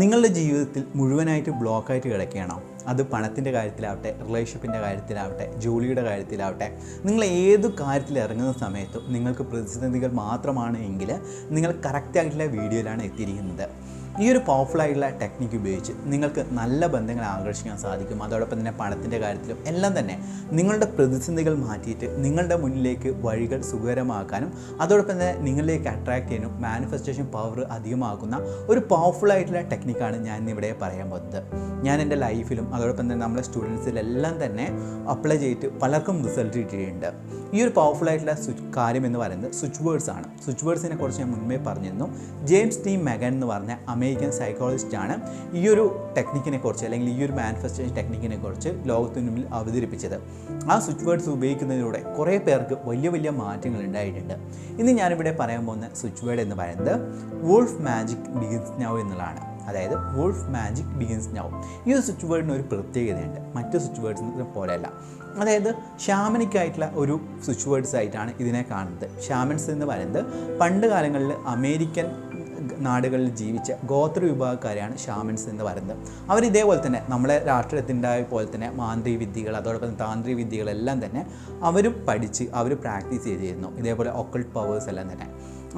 നിങ്ങളുടെ ജീവിതത്തിൽ മുഴുവനായിട്ട് ബ്ലോക്കായിട്ട് കിടക്കുകയാണോ? അത് പണത്തിന്റെ കാര്യത്തിലാവട്ടെ റിലേഷൻഷിപ്പിന്റെ കാര്യത്തിലാവട്ടെ ജോലിയുടെ കാര്യത്തിലാവട്ടെ നിങ്ങൾ ഏത് കാര്യത്തിൽ ഇറങ്ങുന്ന സമയത്തും നിങ്ങൾക്ക് പ്രതിസന്ധികൾ മാത്രമാണ് എങ്കിൽ നിങ്ങൾ കറക്റ്റായിട്ടുള്ള വീഡിയോയിലാണ് എത്തിയിരിക്കുന്നത്. ഈ ഒരു പവർഫുൾ ആയിട്ടുള്ള ടെക്നിക്ക് ഉപയോഗിച്ച് നിങ്ങൾക്ക് നല്ല ബന്ധങ്ങൾ ആകർഷിക്കാൻ സാധിക്കും. അതോടൊപ്പം തന്നെ പണത്തിന്റെ കാര്യത്തിലും എല്ലാം തന്നെ നിങ്ങളുടെ പ്രതിസന്ധികൾ മാറ്റിയിട്ട് നിങ്ങളുടെ മുന്നിലേക്ക് വഴികൾ സുഖകരമാക്കാനും അതോടൊപ്പം തന്നെ നിങ്ങളിലേക്ക് അട്രാക്ട് ചെയ്യാനും മാനിഫെസ്റ്റേഷൻ പവർ അധികമാക്കുന്ന ഒരു പവർഫുൾ ആയിട്ടുള്ള ടെക്നിക്കാണ് ഞാൻ ഇന്നിവിടെ പറയാൻ പോകുന്നത്. ഞാൻ എന്റെ ലൈഫിലും അതോടൊപ്പം തന്നെ നമ്മുടെ സ്റ്റുഡൻസിലെല്ലാം തന്നെ അപ്ലൈ ചെയ്തിട്ട് പലർക്കും റിസൾട്ട് കിട്ടിയിട്ടുണ്ട്. ഈ ഒരു പവർഫുൾ ആയിട്ടുള്ള കാര്യം എന്ന് പറയുന്നത് സ്വിച്ച് വേർഡ്സ് ആണ്. സ്വിച്ച് വേർഡ്സിനെ കുറിച്ച് ഞാൻ മുൻപേ പറഞ്ഞിരുന്നു. ജെയിംസ് ടി മെഗൻ എന്ന് പറഞ്ഞ അമേരിക്കൻ സൈക്കോളജിസ്റ്റ് ആണ് ഈ ഒരു ടെക്നിക്കിനെ കുറിച്ച് അല്ലെങ്കിൽ ഈ ഒരു മാനിഫെസ്റ്റേഷൻ ടെക്നിക്കിനെ കുറിച്ച് ലോകത്തിന് മുന്നിൽ അവതരിപ്പിച്ചത്. ആ സ്വിച്ച് വേർഡ്സ് ഉപയോഗിക്കുന്നതിലൂടെ കുറേ പേർക്ക് വലിയ വലിയ മാറ്റങ്ങൾ ഉണ്ടായിട്ടുണ്ട്. ഇന്ന് ഞാനിവിടെ പറയാൻ പോകുന്ന സ്വിച്ച് വേർഡ് എന്ന് പറയുന്നത് വോൾഫ് മാജിക് ബിഗിൻസ് നൗ എന്നുള്ളതാണ്. അതായത് വോൾഫ് മാജിക് ബിഗിൻസ് നൗ ഈ ഒരു സ്വിച്ച് വേർഡിന് ഒരു പ്രത്യേകതയുണ്ട്. മറ്റു സ്വിച്ച് വേർഡ്സിന് പോലെയല്ല. അതായത് ഷാമനിക്കായിട്ടുള്ള ഒരു സ്വിച്ച് വേർഡ്സ് ആയിട്ടാണ് ഇതിനെ കാണുന്നത്. ഷാമൻസ് എന്ന് പറയുന്നത് പണ്ട് കാലങ്ങളിൽ അമേരിക്കൻ നാടുകളിൽ ജീവിച്ച ഗോത്ര വിഭാഗക്കാരെയാണ് ഷാമൻസ് എന്ന് പറയുന്നത്. അവർ ഇതേപോലെ തന്നെ നമ്മളെ രാഷ്ട്രീയത്തിന്റെ പോലെ തന്നെ മാന്ത്രിക വിദ്യകൾ അതോടൊപ്പം താന്ത്രിക വിദ്യകളെല്ലാം തന്നെ അവരും പഠിച്ച് അവർ പ്രാക്ടീസ് ചെയ്തിരുന്നു. ഇതേപോലെ ഒക്കൾട്ട് പവേഴ്സ് എല്ലാം തന്നെ.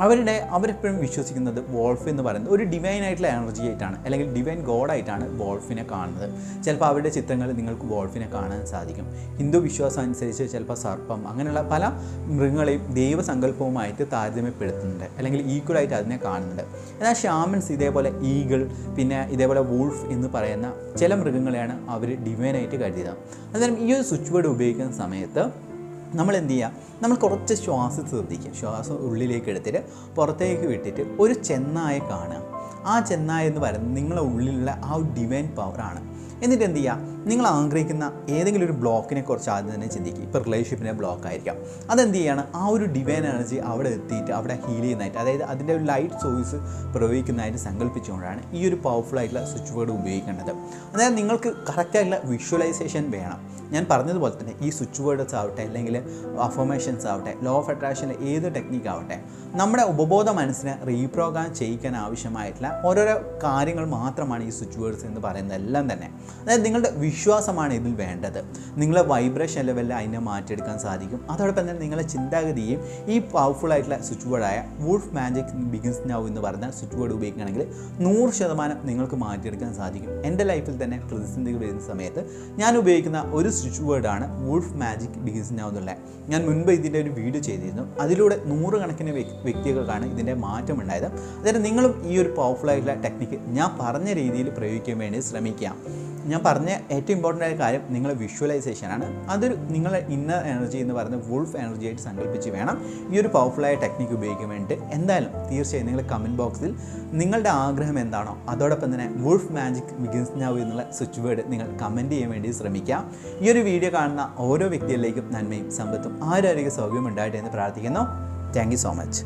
അവരുടെ അവരെപ്പോഴും വിശ്വസിക്കുന്നത് വോൾഫ് എന്ന് പറയുന്നത് ഒരു ഡിവൈൻ ആയിട്ടുള്ള എനർജി ആയിട്ടാണ് അല്ലെങ്കിൽ ഡിവൈൻ ഗോഡായിട്ടാണ് വോൾഫിനെ കാണുന്നത്. ചിലപ്പോൾ അവരുടെ ചിത്രങ്ങൾ നിങ്ങൾക്ക് വോൾഫിനെ കാണാൻ സാധിക്കും. ഹിന്ദു വിശ്വാസം അനുസരിച്ച് ചിലപ്പോൾ സർപ്പം അങ്ങനെയുള്ള പല മൃഗങ്ങളെയും ദൈവസങ്കല്പവുമായിട്ട് താരതമ്യപ്പെടുത്തുന്നുണ്ട് അല്ലെങ്കിൽ ഈക്വലായിട്ട് അതിനെ കാണുന്നുണ്ട്. എന്നാൽ ഷാമൻസ് ഇതേപോലെ ഈഗിൾ പിന്നെ ഇതേപോലെ വൂൾഫ് എന്ന് പറയുന്ന ചില മൃഗങ്ങളെയാണ് അവർ ഡിവൈനായിട്ട് കരുതിയത്. അന്നേരം ഈ ഒരു സ്വിച്ച് ബോർഡ് ഉപയോഗിക്കുന്ന സമയത്ത് നമ്മൾ എന്ത് ചെയ്യുക നമ്മൾ കുറച്ച് ശ്വാസം ശ്രദ്ധിക്കുക. ശ്വാസം ഉള്ളിലേക്ക് എടുത്തിട്ട് പുറത്തേക്ക് വിട്ടിട്ട് ഒരു ചെന്നായ കാണുക. ആ ചെന്നായ എന്ന് പറയുന്നത് നിങ്ങളുടെ ഉള്ളിലുള്ള ആ ഒരു ഡിവൈൻ പവറാണ് എന്നിട്ട് എന്ത് ചെയ്യുക നിങ്ങൾ ആഗ്രഹിക്കുന്ന ഏതെങ്കിലും ഒരു ബ്ലോക്കിനെ കുറിച്ച് ആദ്യം തന്നെ ചിന്തിക്കുക. ഇപ്പോൾ റിലേഷൻഷിപ്പിനെ ബ്ലോക്ക് ആയിരിക്കാം. അതെന്ത് ചെയ്യാണ് ആ ഒരു ഡിവൈൻ എനർജി അവിടെ എത്തിയിട്ട് അവിടെ ഹീൽ ചെയ്യുന്നതായിട്ട് അതായത് അതിന്റെ ഒരു ലൈറ്റ് സോഴ്സ് പ്രയോഗിക്കുന്നതായിട്ട് സങ്കല്പിച്ചുകൊണ്ടാണ് ഈ ഒരു പവർഫുൾ ആയിട്ടുള്ള സ്വിച്ച് ബോർഡ് ഉപയോഗിക്കേണ്ടത്. അതായത് നിങ്ങൾക്ക് കറക്റ്റായിട്ടുള്ള വിഷ്വലൈസേഷൻ വേണം. ഞാൻ പറഞ്ഞതുപോലെ തന്നെ ഈ സ്വിച്ച് വേർഡ്സ് ആവട്ടെ അല്ലെങ്കിൽ അഫോമേഷൻസ് ആവട്ടെ ലോ ഓഫ് അട്രാക്ഷനിലെ ഏത് ടെക്നിക്ക് ആവട്ടെ നമ്മുടെ ഉപബോധ മനസ്സിനെ റീപ്രോഗ്രാം ചെയ്യിക്കാൻ ആവശ്യമായിട്ടുള്ള ഓരോരോ കാര്യങ്ങൾ മാത്രമാണ് ഈ സ്വിച്ച് വേർഡ്സ് എന്ന് പറയുന്നത് എല്ലാം തന്നെ. അതായത് നിങ്ങളുടെ വിശ്വാസമാണ് ഇതിൽ വേണ്ടത്. നിങ്ങളെ വൈബ്രേഷൻ ലെവലിൽ അതിനെ മാറ്റിയെടുക്കാൻ സാധിക്കും. അതോടൊപ്പം തന്നെ നിങ്ങളുടെ ചിന്താഗതിയും ഈ പവർഫുൾ ആയിട്ടുള്ള സ്വിച്ച് വേർഡായ വൂൾഫ് മാജിക് ബിഗിൻസ് നൗ എന്ന് പറഞ്ഞ സ്വിച്ച് വേർഡ് ഉപയോഗിക്കുകയാണെങ്കിൽ നൂറ് ശതമാനം നിങ്ങൾക്ക് മാറ്റിയെടുക്കാൻ സാധിക്കും. എന്റെ ലൈഫിൽ തന്നെ പ്രതിസന്ധികൾ വരുന്ന സമയത്ത് ഞാൻ ഉപയോഗിക്കുന്ന ഒരു സ്വിച്ച് വേർഡാണ് വുൾഫ് മാജിക് ബിഗിൻസ് നൗ എന്നുള്ള ഞാൻ മുൻപ് ഇതിന്റെ ഒരു വീഡിയോ ചെയ്തിരുന്നു. അതിലൂടെ നൂറുകണക്കിന് വ്യക്- വ്യക്തികൾക്കാണ് ഇതിന്റെ മാറ്റം ഉണ്ടായത് അതായത് നിങ്ങളും ഈ ഒരു പവർഫുൾ ആയിട്ടുള്ള ടെക്നിക്ക് ഞാൻ പറഞ്ഞ രീതിയിൽ പ്രയോഗിക്കാൻ വേണ്ടി ശ്രമിക്കാം. ഞാൻ പറഞ്ഞ ഏറ്റവും ഇമ്പോർട്ടന്റ് ആയ കാര്യം നിങ്ങളുടെ വിഷ്വലൈസേഷനാണ് അതൊരു നിങ്ങളെ ഇന്നർ എനർജി എന്ന് പറയുന്ന വുൾഫ് എനർജി ആയിട്ട് സങ്കല്പിച്ച് വേണം ഈ ഒരു പവർഫുള്ളായ ടെക്നിക്ക് ഉപയോഗിക്കാൻ വേണ്ടിയിട്ട് എന്തായാലും തീർച്ചയായും നിങ്ങൾ കമന്റ് ബോക്സിൽ നിങ്ങളുടെ ആഗ്രഹം എന്താണോ അതോടൊപ്പം തന്നെ വുൾഫ് മാജിക് ബിഗിൻസ് നാവ് എന്നുള്ള സ്വിച്ച് വേർഡ് നിങ്ങൾ കമന്റ് ചെയ്യാൻ വേണ്ടി ശ്രമിക്കാം. ഈ ഒരു വീഡിയോ കാണുന്ന ഓരോ വ്യക്തികളിലേക്കും നന്മയും സമ്പത്തും ആരോഗ്യ സൗകര്യം ഉണ്ടായിട്ട് എന്ന് പ്രാർത്ഥിക്കുന്നു. Thank so much